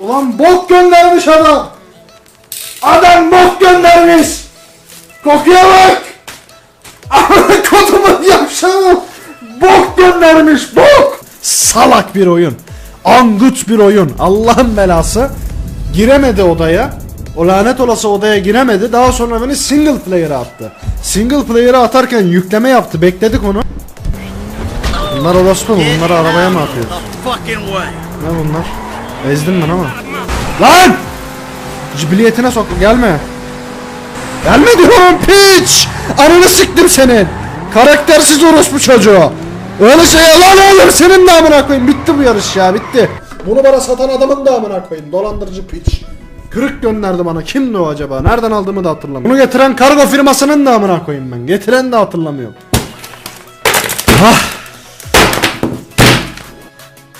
Ulan bok göndermiş adam. Adam bok göndermiş. Kokuya bak. Kodumun yavşağı. Bok göndermiş bok. Salak bir oyun. Angut bir oyun. Allah'ın belası. Giremedi odaya. O lanet olası odaya giremedi. Daha sonra beni single player'a attı. Single player'a atarken yükleme yaptı. Bekledik onu. Bunlar orospu mu? Bunları arabaya mı atıyor? Ne bunlar? Ezdim ben ama. Lan! Cibiliyetine sok gelme. Gelme diyorum piç! Ananı siktim senin. Karaktersiz orospu çocuğu. Öyle şey lan oğlum senin de amına koyayım. Bitti bu yarış ya bitti. Bunu bana satan adamın da amına koyayım. Dolandırıcı piç. Kırık gönderdi bana. Kimdi o acaba? Nereden aldığımı da hatırlamıyorum. Bunu getiren kargo firmasının da amına koyayım ben. Getiren de hatırlamıyorum. Ah!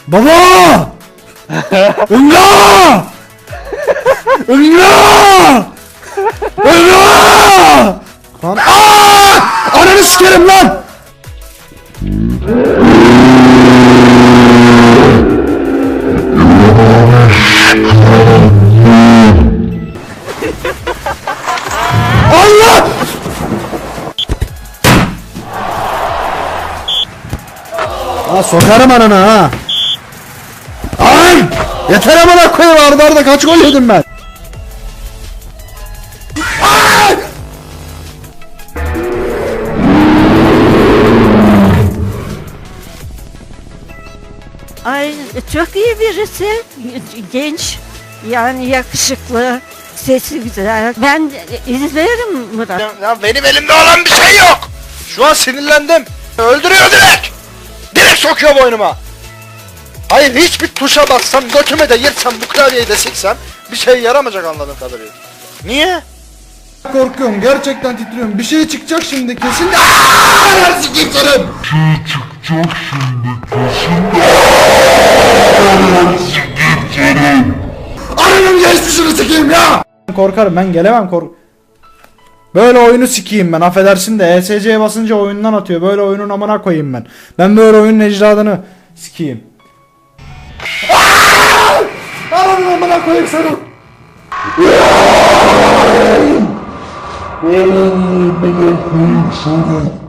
Baba! Ünlü! Ünlü! Ünlü! Lan aaa! Ananı sikerim lan! Allah! Ha sokarım anana ha. Ay! Yeter amına koyayım arda arda kaç gol yedim ben. Ay çok iyi birisi. Genç. Yani yakışıklı. Sesi güzel. Ben izlerim Murat. Ya, ya benim elimde olan bir şey yok. Şu an sinirlendim. Öldürüyor direkt. Direkt sokuyor boynuma. Hayır hiçbir tuşa bassam götüme de yırtsam bu klavyeyi de siksem bir şey yaramayacak anladığım kadarıyla. Niye? Korkuyorum gerçekten titriyorum. Bir şey çıkacak şimdi kesin. Aaaa! Neresi geçerim? Ananın geçmişini sikeyim ya! Korkarım ben gelemem kork... Böyle oyunu sikeyim ben affedersin de ESC'ye basınca oyundan atıyor. Böyle oyunun amına koyayım ben. Ben böyle oyunun ecdadını sikeyim. Aaaa! Ananın amına koyayım seni. Oh, my God.